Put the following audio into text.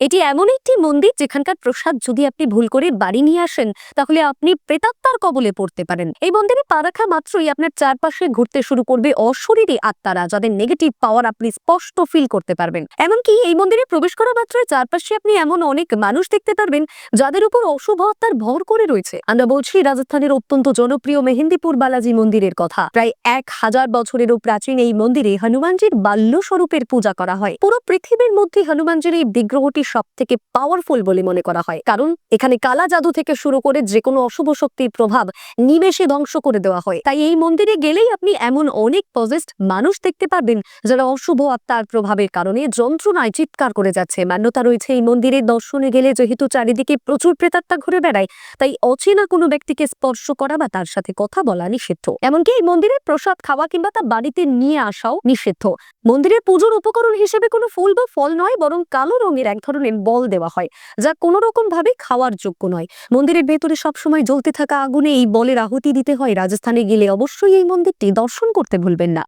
এটি এমন একটি মন্দির যেখানকার প্রসাদ যদি আপনি ভুল করে বাড়ি নিয়ে আসেন, তাহলে আপনি প্রেতাত্মার কবলে পড়তে পারেন। এই মন্দিরে পা রাখা মাত্রই আপনার চারপাশে ঘুরতে শুরু করবে অশরীরী আত্মারা, যাদের নেগেটিভ পাওয়ার আপনি স্পষ্ট ফিল করতে পারবেন। এমনকি এই মন্দিরে প্রবেশ করা মাত্রই চারপাশে আপনি এমন অনেক মানুষ দেখতে পারবেন, যাদের উপর অশুভ আত্মার ভর করে রয়েছে। আমরা বলছি রাজস্থানের অত্যন্ত জনপ্রিয় মেহেন্দিপুর বালাজি মন্দিরের কথা। প্রায় এক হাজার বছরেরও প্রাচীন এই মন্দিরে হনুমানজির বাল্য স্বরূপের পূজা করা হয়। পুরো পৃথিবীর মধ্যে হনুমানজির এই বিগ্রহটি সব থেকে পাওয়ারফুল বলে মনে করা হয়। কারণ এখানে কালা জাদু থেকে শুরু করে যে কোনো অশুভ শক্তির প্রভাব নিমেষে ধ্বংস করে দেওয়া হয়। তাই এই মন্দিরে গেলেই আপনি এমন অনেক পজেস্ট মানুষ দেখতে পারবেন, যারা অশুভ আত্মার প্রভাবের কারণে যন্ত্রণায় চিৎকার করে যাচ্ছে। মান্যতা রয়েছে এই মন্দিরে দর্শনে গেলে যেহেতু চারিদিকে প্রচুর প্রেতাত্মা ঘুরে বেড়ায়, তাই অচেনা কোনো ব্যক্তিকে স্পর্শ করা বা তার সাথে কথা বলা নিষিদ্ধ। এমনকি এই মন্দিরের প্রসাদ খাওয়া কিংবা তা বাড়িতে নিয়ে আসাও নিষিদ্ধ। মন্দিরের পুজোর উপকরণ হিসেবে কোনো ফুল বা ফল নয়, বরং কালো রঙের এক ধরনের বল দেওয়া হয়, যা কোনো ভাবে খাওয়ার যোগ্য নয়। মন্দিরের ভেতরে সবসময় জ্বলতে থাকা আগুনে এই বলের আহুতি দিতে হয়। রাজস্থানে গেলে অবশ্যই এই মন্দিরটি দর্শন করতে ভুলবেন না।